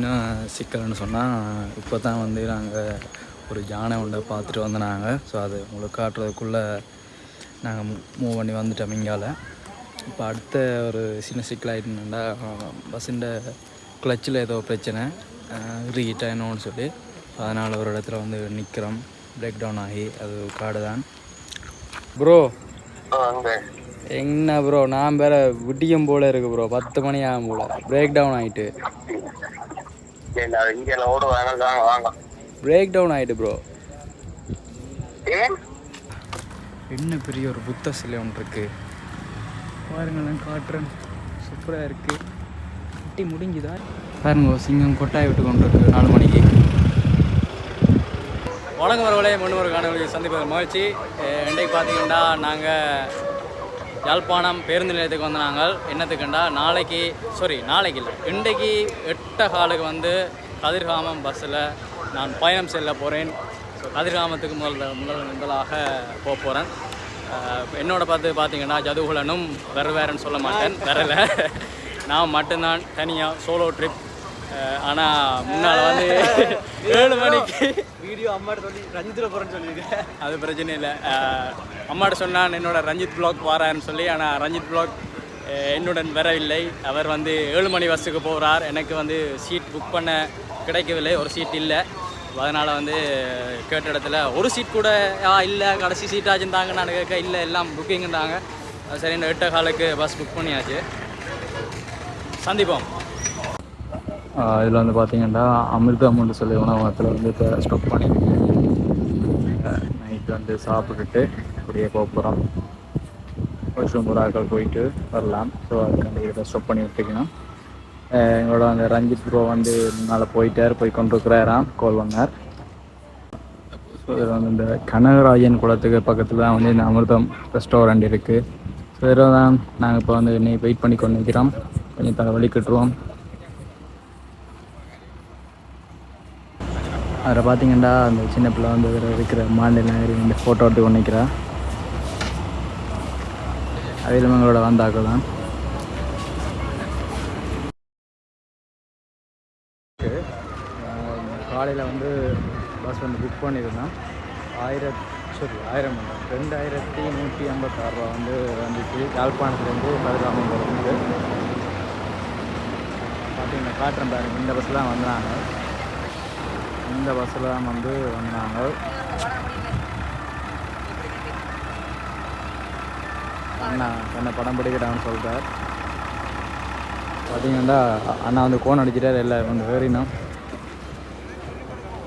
என்ன சிக்கல்னு சொன்னால் இப்போ தான் வந்து நாங்கள் ஒரு யானை ஒன்றை பார்த்துட்டு வந்து நாங்கள் ஸோ அது உங்களுக்கு காட்டுறதுக்குள்ளே நாங்கள் மூவ் பண்ணி வந்துட்டோம் இங்கால. இப்போ அடுத்த ஒரு சின்ன சிக்கல் ஆகிட்டுனா பஸ்ஸுண்ட கிளச்சில் ஏதோ பிரச்சனை ரீட் ஆகணும்னு சொல்லி அதனால் ஒரு இடத்துல வந்து நிற்கிறோம் பிரேக் டவுன் ஆகி அது காடு தான் ப்ரோ என்ன ப்ரோ நான் வேற விடியும் போல இருக்கு ப்ரோ பத்து மணி ஆகும் போல. பிரேக் டவுன் ஆகிட்டு வாங்க வாங்க பிரேக் டவுன் ஆகிட்டு ப்ரோ என்ன பெரிய ஒரு புத்த சிலை ஒன்று இருக்கு. பாருங்களேன் காட்டுறேன். சூப்பராக இருக்கு. கட்டி முடிஞ்சுதா? பாருங்க சிங்கம் கொட்டாய் விட்டு கொண்டு இருக்கு நாலு மணிக்கு. வணக்கம் வரவளே முன்னு ஒரு காணொலி சந்திப்பது மகிழ்ச்சி. இன்றைக்கு பார்த்தீங்கன்னா நாங்கள் யாழ்ப்பாணம் பேருந்து நிலையத்துக்கு வந்து நாங்கள் என்னத்துக்குண்டா நாளைக்கு சாரி நாளைக்கு இல்லை இன்றைக்கு எட்ட காலுக்கு வந்து கதிர்காமம் பஸ்ஸில் நான் பயணம் செல்ல போகிறேன் ஸோ கதிர்காமத்துக்கு முதல் முதல் முதலாக போக போகிறேன் என்னோட பார்த்து பார்த்தீங்கன்னா ஜதுகுலனும் வேறு வேறன்னு சொல்ல மாட்டேன் வரல நான் மட்டும்தான் தனியாக சோலோ ட்ரிப் ஆனால் முன்னால் வந்து ஏழு மணிக்கு வீடியோ அம்மாட்ட சொல்லி ரஞ்சித்தில் போகிறேன்னு சொல்லியிருக்கேன். அது பிரச்சனை இல்லை. அம்மாட்ட சொன்னான் என்னோட ரஞ்சித் பிளாக் வாரான்னு சொல்லி ஆனால் ரஞ்சித் பிளாக் என்னுடன் வரவில்லை. அவர் வந்து ஏழு மணி பஸ்ஸுக்கு போகிறார் எனக்கு வந்து சீட் புக் பண்ண கிடைக்கவில்லை. ஒரு சீட் இல்லை. அதனால் வந்து கேட்ட இடத்துல ஒரு சீட் கூட ஆ இல்லை. கடைசி சீட் ஆச்சுருந்தாங்க நான் கேட்க இல்லை. எல்லாம் புக்கிங்ன்றாங்க அது சரி இந்த எட்ட காலுக்கு பஸ் புக் பண்ணியாச்சு. சந்திப்போம். இதில் வந்து பார்த்தீங்கன்னா அமிர்தம்னு சொல்லி உணவகத்தில் வந்து இப்போ ஸ்டாப் பண்ணி நைட் வந்து சாப்பிட்டுட்டு அப்படியே போக போகிறோம் வாஷ்ரூம் புறாக்கள் போயிட்டு வரலாம். ஸோ அதுக்காண்டி இதை ஸ்டாப் பண்ணி விட்டுக்கணும் எங்களோட அந்த ரஞ்சித் ப்ரோ வந்து முன்னால் போயிட்டார் போய் கொண்டிருக்கிறாராம் கோல் கோல்வங்கார் ஸோ இதில் வந்து இந்த கனகராஜன் குளத்துக்கு பக்கத்தில் தான் வந்து இந்த அமிர்தம் ரெஸ்டாரண்ட் இருக்குது ஸோ இதில் தான் நாங்கள் இப்போ வந்து இன்னைக்கு வெயிட் பண்ணி கொண்டு நிற்கிறோம் கொஞ்சம் தலை வலி அதில் பார்த்தீங்கன்னா அந்த சின்ன பிள்ளை வந்து அதில் இருக்கிற மாண்டை நகரி வந்து ஃபோட்டோ எடுத்து கொண்டு நிற்கிறா அதில் எங்களோட வந்தாக்கள் தான். காலையில் வந்து பஸ் வந்து புக் பண்ணியிருந்தோம் ஆயிரத் சரி ஆயிரம் ரெண்டாயிரத்தி நூற்றி ஐம்பத்தாறு ரூபா வந்து வந்துச்சு. யாழ்ப்பாணத்துலேருந்து கதிராமம் போகிறது பார்த்தீங்கன்னா காட்டுறேன் பாருங்கள் இந்த பஸ்லாம் வந்தாங்க. இந்த பஸ்ஸில் தான் வந்து வந்தாங்க. அண்ணா என்ன படம் பிடிக்கிறான்னு சொல்கிறார் பார்த்தீங்கன்னா அண்ணா வந்து கோன் அடிச்சிட்டார் எல்லாரும் வந்து வேறினம்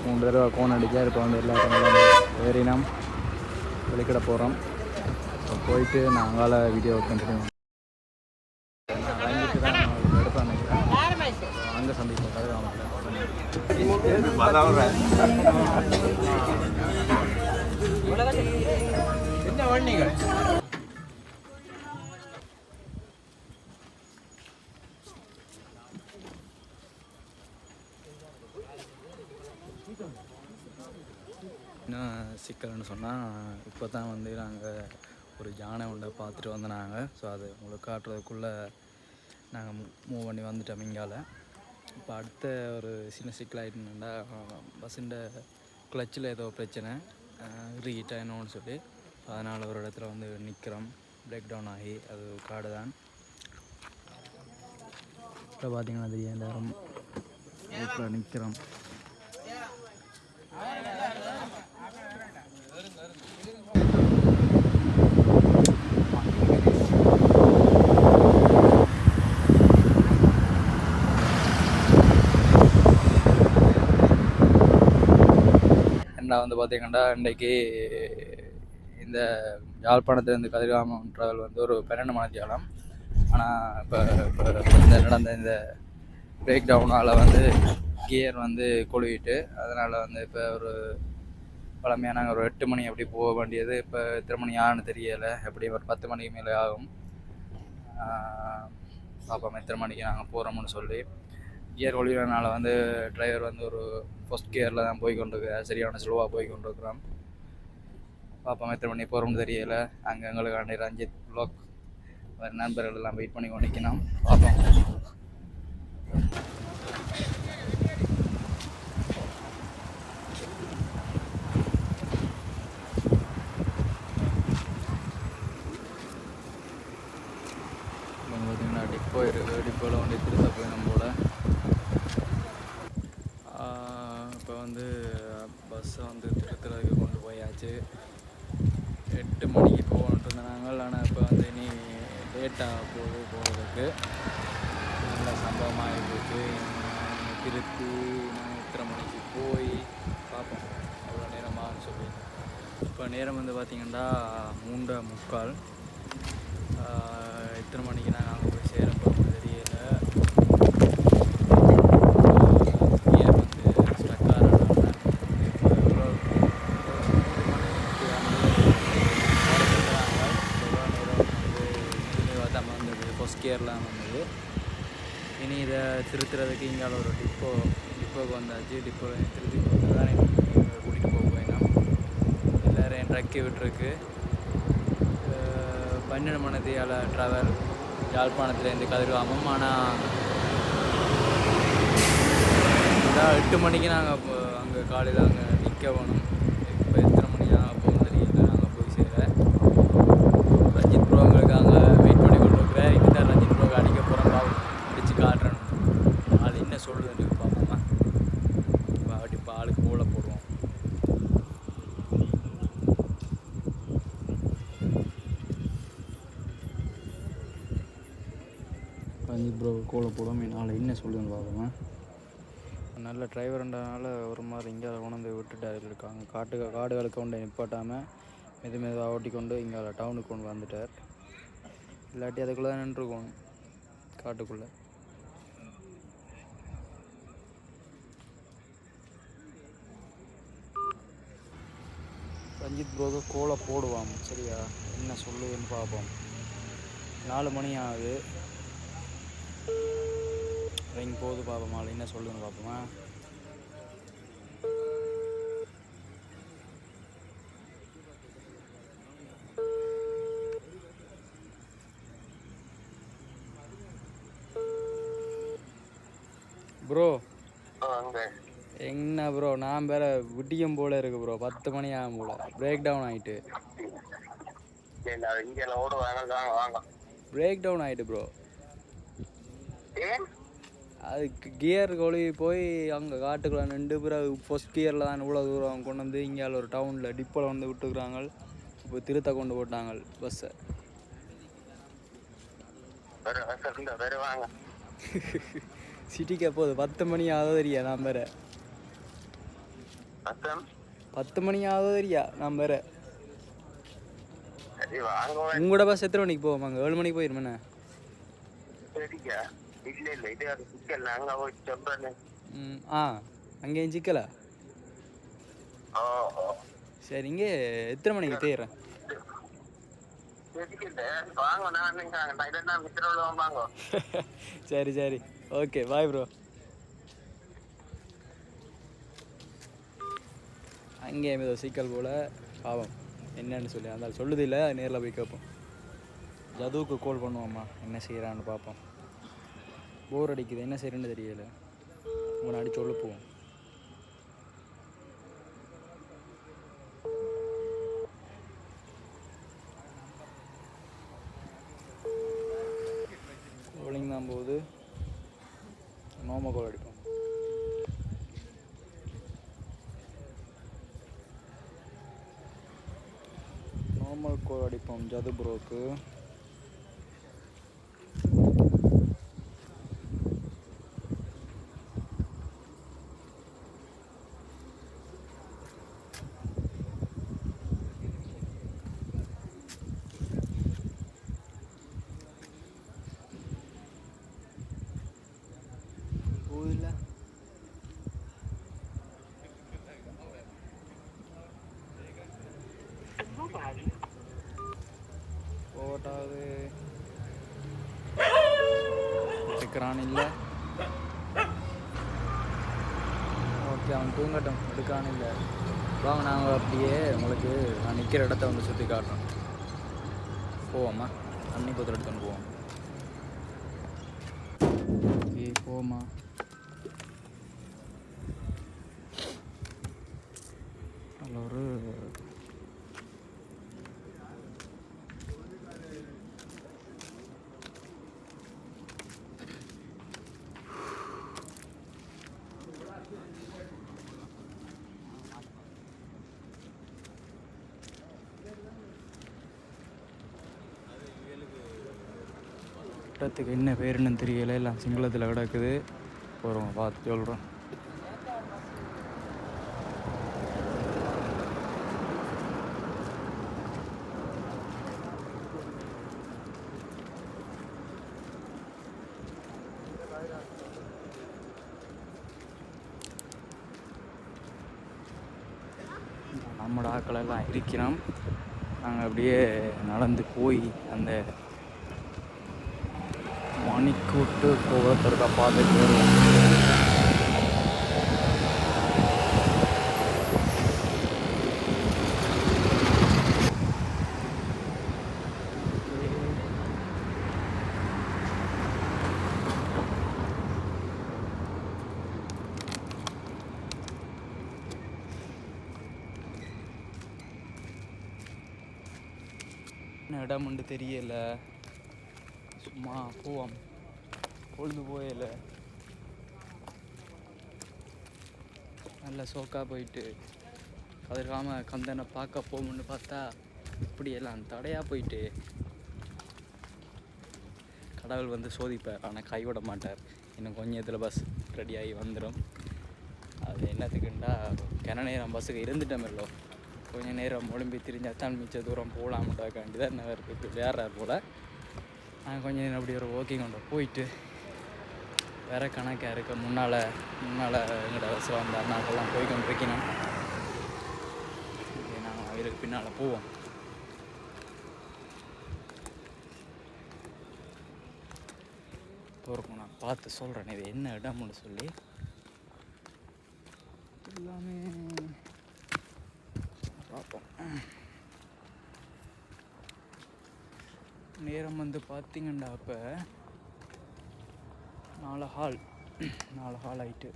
மூணு தடவை கோன் அடிச்சார் இப்போ வந்து எல்லாரும் வேறினம் வெளிக்கிட போகிறோம் போயிட்டு நான் அங்கால வீடியோ கண்டினியூ வாங்கிட்டு தான் எடுப்பேன் நினைக்கிறேன் அங்கே சந்திப்போம் கதிராமத்தில் என்ன வண்டிங்க என்ன சிக்கல்னு சொன்னால் இப்போ தான் வந்து நாங்கள் ஒரு யானை ஒன்றை பார்த்துட்டு வந்தோம் நாங்கள் ஸோ அது உங்களுக்கு காட்டுறதுக்குள்ளே நாங்கள் மூவ் பண்ணி வந்துட்டோம் இங்கால. இப்போ அடுத்த ஒரு சின்ன சிக்கலாகிட்டுனா பஸ்ஸுண்ட கிளச்சில் ஏதோ பிரச்சனை ரீட் ஆகணும்னு சொல்லி. அதனால் ஒரு இடத்துல வந்து நிற்கிறோம் பிரேக் டவுன் ஆகி அது காடு தான். இப்போ பார்த்தீங்கன்னா தெரியும் எல்லோரும் நிற்கிறோம் நான் வந்து பார்த்தீங்கன்னா இன்றைக்கி இந்த யாழ்ப்பாணத்துலேருந்து கதிர்காமம் ட்ராவல் வந்து ஒரு பன்னெண்டு மணி தியாலம் ஆனால் இப்போ இப்போ இந்த நடந்த இந்த பிரேக் டவுனால் வந்து கியர் வந்து கொழுவிட்டு அதனால் வந்து இப்போ ஒரு பழமையாக நாங்கள் ஒரு எட்டு மணி அப்படி போக வேண்டியது. இப்போ எத்தனை மணி ஆகுன்னு தெரியலை. எப்படி ஒரு பத்து மணிக்கு மேலே ஆகும். பாப்பா பார்ப்போம் எத்தனை மணிக்கு நாங்கள் போகிறோம்னு சொல்லி. கியர் ஒழிவுனால வந்து டிரைவர் வந்து ஒரு ஃபஸ்ட் கியரில் தான் போய் கொண்டிருக்கிறார் சரியான ஸ்லோவாக போய் கொண்டிருக்கிறோம் பார்ப்போம் எத்தனை மணி போகிறோம்னு தெரியலை. அங்கே எங்களுக்காண்டி ரஞ்சித் ப்ளாக் நண்பர்கள் எல்லாம் வெயிட் பண்ணி கொண்டு நிற்கணும் பார்ப்போம் வந்து பஸ்ஸை வந்து திருத்துறதுக்கு கொண்டு போயாச்சு எட்டு மணிக்கு போகணுன்ட்டு இருந்தாங்க ஆனால் இப்போ வந்து இனி லேட்டாக போகுது போகிறதுக்கு நல்ல சம்பவமாக போச்சு நான் எத்தனை மணிக்கு போய் பார்ப்போம். அவ்வளோ நேரமாக சொல்லி இப்போ நேரம் வந்து பார்த்திங்கன்னா மூன்றரை முக்கால். எத்தனை மணிக்கு நாங்கள் அங்கே போய் சேரப்போம் போகிறோம் தெரியல கியர் வந்து ஸ்டக் ஆகிறதுனால இப்போ எவ்வளோ மூணு மணிக்கு வந்து எவ்வளோ நேரம் வந்து மெதுவாக தான் வந்தது ஃபஸ்ட் கியர்லாம் வந்தது இனி இதை திருத்துறதுக்கு இங்கே ஒரு டிப்போ டிப்போக்கு வந்தாச்சு டிப்போ திருத்தி போட்டு தான் கூட்டிகிட்டு போக போயினோம் எல்லோரும் என் ட்ரக்கி விட்டுருக்கு. பன்னெண்டு மணித்தியால் ட்ராவல் யாழ்ப்பாணத்துலேருந்து கதிர்காமம். ஆனால் எட்டு மணிக்கு நாங்கள் அங்கே காலையில் அங்கே நிற்க வேணும் இப்போ எத்தனை மணிக்கு நாங்கள் போக தெரியல நாங்கள் போய் சேர ரஞ்சித் ப்ரோ எங்களுக்கு அங்கே வெயிட் பண்ணி கொண்டு இருக்கிறேன் இங்கே தான் ரஞ்சித் ப்ரோக்கு அடிக்க போகிறோம் பாவம் அடித்து காட்டுறேன் ஆள் என்ன சொல்லுதுன்னு பார்ப்போமா வாட்டி இப்போ ஆளுக்கு போல போடுவோம் ரஞ்சித் ப்ரோ கோலை போடுவோம் நாளை என்ன சொல்லுதுன்னு பார்க்கலாம். நல்ல டிரைவர்ன்றனால ஒரு மாதிரி இங்கே கொண்டு விட்டுட்டார் இருக்காங்க. காட்டு காடுகளுக்கு கொண்டு நிப்பாட்டாமல் மெது மெதுவாக ஓட்டி கொண்டு இங்கே டவுனுக்கு கொண்டு வந்துட்டார். இல்லாட்டி அதுக்குள்ளே தான் நின்றுருக்கோம் காட்டுக்குள்ளே. ரஞ்சித் ப்ரோக்கு கோலை போடுவான். சரியா? என்ன சொல்லுதுன்னு பார்ப்போம். நாலு மணி ஆகுது. ரிங் போகுது பார்ப்போம் என்ன சொல்லுதுன்னு பார்ப்போமா ப்ரோ அங்க. என்ன ப்ரோ நான் வேற விட்டியம் போல இருக்கு ப்ரோ பத்து மணி ஆகும் போல. பிரேக் டவுன் ஆயிட்டு. பிரேக் டவுன் ஆயிட்டு ப்ரோ ஏன்? அதுக்கு கியர் கொழுவி போய் அங்கே காட்டுக்குள்ள நின்று பிறகு ஃபர்ஸ்ட் கியரில் தான் இவ்வளோ தூரம் கொண்டு வந்து இங்கே ஒரு டவுனில் டிப்போவில் வந்து விட்டுக்கிறாங்க இப்போ திருத்த கொண்டு போட்டாங்க பஸ்ஸை சிட்டிக்கு போகுது பத்து மணி ஆகுது தெரியா நான் வேற. பத்து மணி ஆகுது தெரியா நான் வேற. உங்களோட பஸ் எத்தனை மணிக்கு போவோமாங்க ஏழு மணிக்கு போயிருமேண்ணே இது அது சிக்கல். நாங்க போய் சொல்றேன் ம் ஆ. அங்கேயும் சிக்கலா? ஓ ஓ சரி இங்கே எத்தனை மணிக்கு வாங்க சரி சரி. Okay bye bro. அங்கே ஏதோ சிக்கல் போல். பாவம். என்னன்னு சொல்லி அந்த சொல்லுது இல்லை. நேரில் போய் கேட்போம். ஜதுவுக்கு கால் பண்ணுவோம்மா. என்ன செய்கிறான்னு பார்ப்போம். போர் அடிக்குது. என்ன செய்யறேன்னு தெரியல. உன்னை அடிச்சு எழுப்புவோம் கோலிங் தான் போகுது. நோம கோல் அடிப்போம். நார்மல் கோல் அடிப்போம் ஜது ப்ரோக்கு இருக்கிறான் இல்லை? ஓகே அவன் தூங்கட்டும். எடுக்கான் இல்லை? வாங்க நாங்கள் அப்படியே உங்களுக்கு நான் நிற்கிற இடத்த வந்து சுற்றி காட்டுறோம். போவோம்மா தண்ணி பத்திரம் எடுத்துன்னு போவோம். ஓகே போமா அதில் ஒரு வட்டத்துக்கு என்ன பேருன்னு தெரியல எல்லாம் சிங்களத்தில் கிடக்குது. போகிறோம் பார்த்து சொல்கிறோம் நம்மளோட ஆட்கள் எல்லாம் இருக்கிறோம். நாங்கள் அப்படியே நடந்து போய் அந்த மணிக்கூட்டு கோபுரத்திற்கா பார்த்துட்டு வருவோம் என்ன இடம்னு தெரியல. அம்மா போவோம். பொழுது போயில நல்ல சோக்கா போயிட்டு கதிர்காம கந்தனை பார்க்க போகும்னு பார்த்தா இப்படியெல்லாம் தடையாக போயிட்டு கடவுள் வந்து சோதிப்பார் ஆனால் கைவிட மாட்டார். இன்னும் கொஞ்சம் இதில் பஸ் ரெடியாகி வந்துடும் அது என்னத்துக்குண்டா கன நேரம் பஸ்ஸுக்கு இருந்துட்டோமில்லோ கொஞ்சம் நேரம் ஒழும்பி திரிஞ்சால் தான் மிச்ச தூரம் போகலாம்ன்றக்காண்டி தான் என்ன இருக்குது விளையாடுறார் போல். நாங்கள் கொஞ்சம் நேரம் அப்படி ஒரு வாக்கிங் கொண்டு போயிட்டு வேற கணக்காக இருக்க முன்னால் முன்னால் எங்களோட பஸ் வந்த அண்ணாக்கெல்லாம் போய் கொண்டிருக்கணும் நாங்கள் அவருக்கு பின்னால் போவோம். போகிறோம் நான் பார்த்து சொல்கிறேன் இது என்ன இடம்னு சொல்லி. எல்லாமே பார்ப்போம். நேரம் வந்து பார்த்தீங்கண்டா அப்போ. நாலு ஹால் நாலு ஹால் ஆயிட்டு.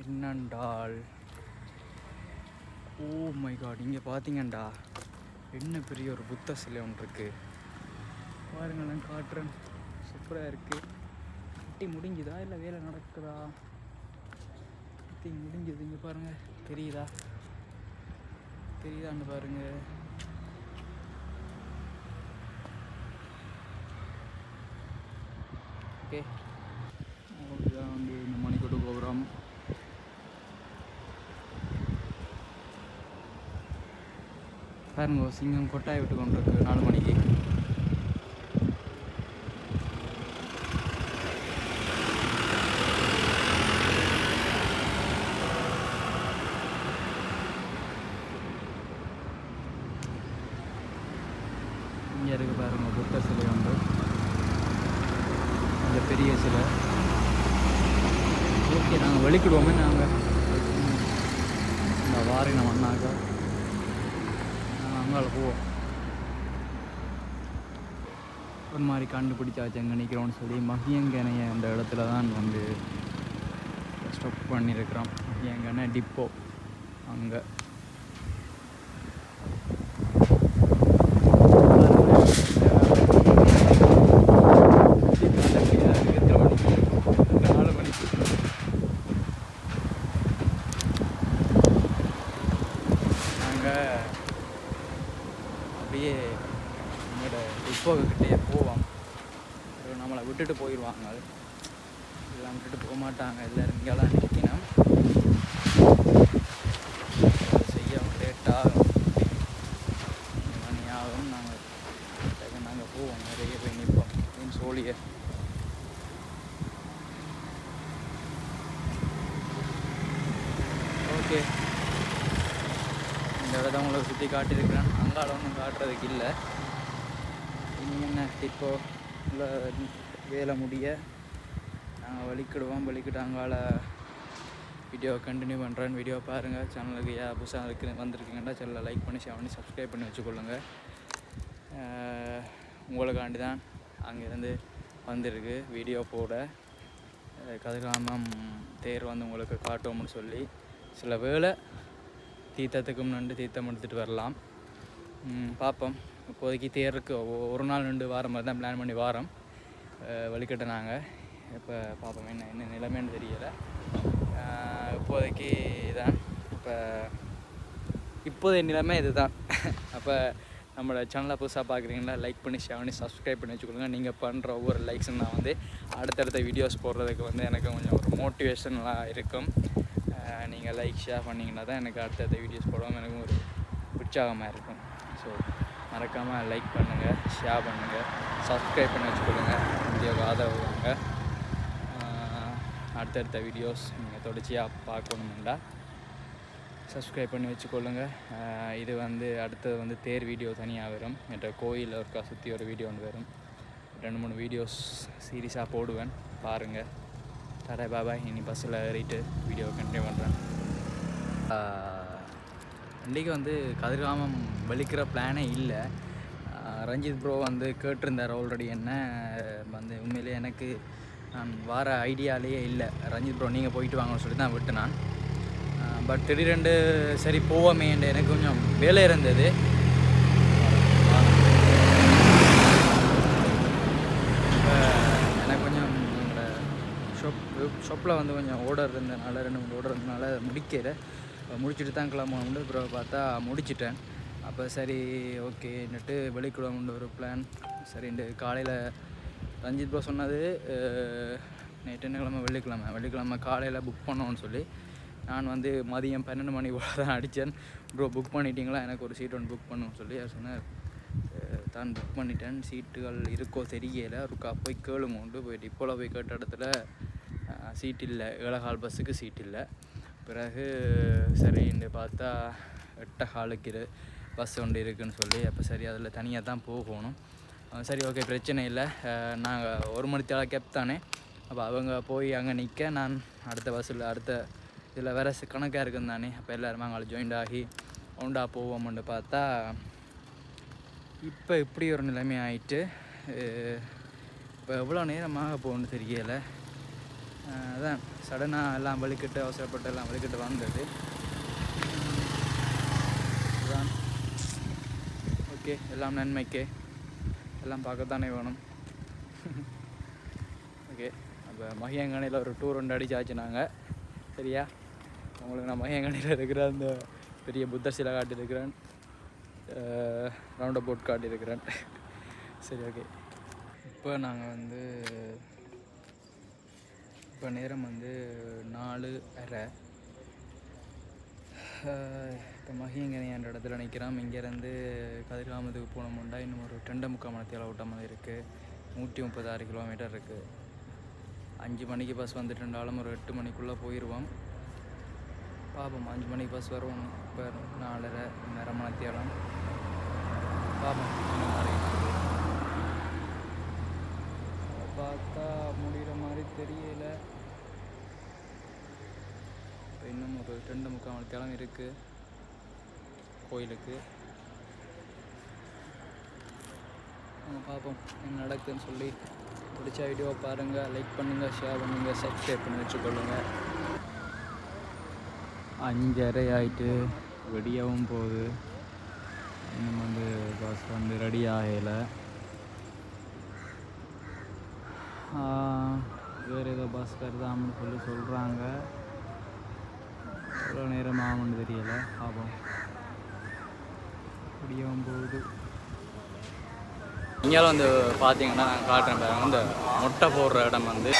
என்னண்டால் ஓ oh மை காட் இங்கே பார்த்தீங்கண்டா. என்ன பெரிய ஒரு புத்த சிலை ஒன்று இருக்குது பாருங்களேன் காட்டுறேன். சூப்பராக இருக்குது கட்டி முடிஞ்சுதா இல்லை வேலை நடக்குதா? கட்டி முடிஞ்சுது இங்கே பாருங்கள் தெரியுதா? தெரியுதான்னு பாருங்கள் ஓகே. இதுதான் வந்து இந்த மணிக்கூட்டு கோபுரம். பாருங்க சிங்கம் கொட்டாய் விட்டு கொண்டு இருக்கு நாலு மணிக்கு. இங்கே இருக்குது பாருங்க புத்தர் சிலை ஒன்று. இந்த பெரிய சிலை. ஓகே நாங்கள் வெளிக்கிடுவோமே நாங்கள் இந்த வாரி நம்ம அண்ணாக்கா நாங்கள் அங்கால போவோம். ஒரு மாதிரி கண்டுபிடிச்சாச்சு எங்கே நிற்கிறோம்னு சொல்லி மகியங்கனைய அந்த இடத்துல தான் வந்து ஸ்டப் பண்ணியிருக்கிறோம். மகியங்கனை டிப்போ அங்கே நாலு மணிக்கு நாங்கள் அப்படியே எங்களோட டிப்போக்கிட்டே போவோம் அப்புறம் நம்மளை விட்டுட்டு போயிடுவாங்க எல்லாம் விட்டுட்டு போக மாட்டாங்க எல்லோரும் இங்கே தான் நிற்கணும் செய்ய லேட் ஆகும் மணி ஆகும் நாங்கள் நாங்கள் போவோம் நிறைய போய் நிற்போம் மீன் சோழியை ஓகே. இந்த இடத்த உங்களுக்கு சுற்றி காட்டியிருக்கிறேன். அங்கால ஒன்றும் காட்டுறதுக்கு இல்லை. இனி என்ன? இப்போ உள்ள வேலை முடிய நாங்கள் வலிக்கிடுவோம் வலிக்கிட்டு அங்கால வீடியோ கண்டினியூ பண்ணுறேன் வீடியோ பாருங்கள் சேனலுக்கு யா புதுசாக இருக்கு வந்திருக்கீங்கன்னா சேனலை லைக் பண்ணி ஷேர் பண்ணி சப்ஸ்கிரைப் பண்ணி வச்சுக்கொள்ளுங்க. உங்களுக்காண்டி தான் அங்கேருந்து வந்திருக்கு வீடியோ போட. கதிராமம் தேர் வந்து உங்களுக்கு காட்டுவோம்னு சொல்லி. சில வேளை தீர்த்தத்துக்கு முன்னாடி தீர்த்தம் எடுத்துகிட்டு வரலாம். பார்ப்போம் இப்போதைக்கு தேருக்கு ஒரு நாள் நின்று வாரம் மாதிரி தான் பிளான் பண்ணி வாரம். வழிகட்ட நாங்கள் இப்போ பார்ப்போம் என்ன என்ன நிலைமைன்னு தெரியலை. இப்போதைக்கு இதான். இப்போ இப்போதைய நிலைமை இதுதான். அப்போ நம்மளோட சேனலை புதுசாக பார்க்குறீங்களா லைக் பண்ணி ஷேர் பண்ணி சப்ஸ்கிரைப் பண்ணி வச்சுக்கோங்க. நீங்கள் பண்ணுற ஒவ்வொரு லைக்ஸும் நான் வந்து அடுத்தடுத்த வீடியோஸ் போடுறதுக்கு வந்து எனக்கு கொஞ்சம் ஒரு மோட்டிவேஷனலாக இருக்கும். நீங்கள் லைக் ஷேர் பண்ணிங்கன்னா தான் எனக்கு அடுத்தடுத்த வீடியோஸ் போடுவோம் எனக்கு ஒரு உற்சாகமாக இருக்கும். ஸோ மறக்காமல் லைக் பண்ணுங்கள் ஷேர் பண்ணுங்கள் சப்ஸ்கிரைப் பண்ணி வச்சுக்கொள்ளுங்க. வீடியோக்கு ஆதரவு கொடுங்க அடுத்தடுத்த வீடியோஸ் நீங்கள் தொடர்ச்சியாக பார்க்கணுமெண்டா சப்ஸ்கிரைப் பண்ணி வச்சுக்கொள்ளுங்க. இது வந்து அடுத்தது வந்து தேர் வீடியோ தனியாக வரும். என்ற கோயிலில் ஒருக்கா சுற்றி ஒரு வீடியோ ஒன்று வரும். ரெண்டு மூணு வீடியோஸ் சீரியஸாக போடுவேன். பாருங்கள் டாடா பாபாய் இனி பஸ்ஸில் ஏறிட்டு வீடியோ கண்டினியூ பண்ணுறேன் இன்றைக்கி வந்து கதிர்காமம் வலிக்கிற பிளானே இல்லை. ரஞ்சித் ப்ரோ வந்து கேட்டிருந்தார் ஆல்ரெடி என்ன வந்து உண்மையிலேயே எனக்கு நான் வார ஐடியாலேயே இல்லை. ரஞ்சித் ப்ரோ நீங்கள் போயிட்டு வாங்கன்னு சொல்லி தான் விட்டு நான். பட் திடீரெண்டு சரி போவோமேன்ற எனக்கு கொஞ்சம் வேலை இருந்தது இப்ப எனக்கு கொஞ்சம் இந்த ஷாப் ஷாப்பில் வந்து கொஞ்சம் ஓடர் இருந்ததுனால ரெண்டு மூணு ஓடர் இருந்ததுனால முடிக்கல. முடிச்சுட்டு தான் கிளம்பணும்னு அப்புறம் பார்த்தா முடிச்சிட்டேன். அப்போ சரி ஓகேன்னுட்டு வெளிக்கிழமுண்டு ஒரு பிளான் சரின்ட்டு காலையில் ரஞ்சித் ப்ரோ சொன்னது நேற்று என்ன கிழமை? வெள்ளிக்கிழமை. வெள்ளிக்கிழமை காலையில் புக் பண்ணோன்னு சொல்லி நான் வந்து மதியம் பன்னெண்டு மணி போல் தான் அடித்தேன் ப்ரோ புக் பண்ணிட்டீங்களா? எனக்கு ஒரு சீட் ஒன்று புக் பண்ணுன்னு சொல்லி அவர் சொன்னார். தான் புக் பண்ணிட்டேன். சீட்டுகள் இருக்கோ தெரியலை. ஒருக்கா போய் கேளுங்க. உண்டு போயிட்டு இப்போல போய் கேட்ட இடத்துல சீட் இல்லை. ஏழகால் பஸ்ஸுக்கு சீட் இல்லை. பிறகு சரின்னு பார்த்தா எட்ட ஹாலுக்கு பஸ் ஒன்று இருக்குன்னு சொல்லி அப்போ சரி அதில் தனியாக தான் போகணும். சரி ஓகே பிரச்சனை இல்லை. நாங்கள் ஒரு மணி தேவை கேப் தானே. அப்போ அவங்க போய் அங்கே நிற்க நான் அடுத்த பஸ்ஸில் அடுத்த இதில் வேறு கணக்காக இருக்குன்னு தானே. அப்போ எல்லோருமே அங்கே ஜாயிண்ட் ஆகி ஒண்டா போவோம்னு பார்த்தா இப்போ இப்படி ஒரு நிலைமை ஆயிட்டு இப்போ எவ்வளோ நேரமாக போகணும்னு தெரியலை. அதான். சடனாக எல்லாம் வலிக்கிட்டு அவசரப்பட்டு எல்லாம் வலிக்கிட்டு வந்தது. அதான். ஓகே எல்லாம் நன்மைக்கே. எல்லாம் பார்க்கத்தானே வேணும். ஓகே அப்போ மகியங்கனையில் ஒரு டூர் ஒன்று அடிச்சாச்சு நாங்கள் சரியா? உங்களுக்கு நான் மகியங்கனையில் இருக்கிற அந்த பெரிய புத்தர் சிலை காட்டியிருக்கிறேன். Round boat காட்டியிருக்கிறேன். சரி ஓகே. இப்போ நாங்கள் வந்து இப்போ நேரம் வந்து நாலு அரை. இப்போ மகியங்கனி என்ற இடத்துல நிற்கிறோம் இங்கேருந்து கதிர்காமத்துக்கு போனோம்னா இன்னும் ஒரு ரெண்டு முக்கால் மணத்தில் ஓட்ட மாதிரி இருக்குது நூற்றி முப்பத்தாறு கிலோமீட்டர் இருக்குது அஞ்சு மணிக்கு பஸ் வந்துட்டுருந்தாலும் ஒரு எட்டு மணிக்குள்ளே போயிடுவோம் பார்ப்போம் அஞ்சு மணிக்கு பஸ் வரும். இப்போ நாலரை நேரம் மணத்தியாலம் பார்ப்போம் பார்த்தா முடிகிற தெரியல. இப்போ இன்னும் ஒரு ரெண்டு முக்கால் மணி தேலம் இருக்குது கோயிலுக்கு. நம்ம பார்ப்போம் என்ன நடக்குதுன்னு சொல்லி. பிடிச்ச வீடியோவை பாருங்கள் லைக் பண்ணுங்கள் ஷேர் பண்ணுங்கள் சப்ஸ்கிரைப் பண்ணி வச்சுக்கொள்ளுங்க. அஞ்சரை ஆகிட்டு வெடியாகவும் போகுது. இன்னும் வந்து பஸ் வந்து ரெடி ஆகலை. வேறு ஏதோ பஸ் வருதாம்னு சொல்லி சொல்கிறாங்க எவ்வளோ நேரம் ஆகும்னு தெரியலை பார்ப்போம் முடியவும் போகுது. இங்கே வந்து பார்த்தீங்கன்னா நான் காட்டுறேன் பாருங்க. இந்த மொட்டை போடுற இடம் வந்து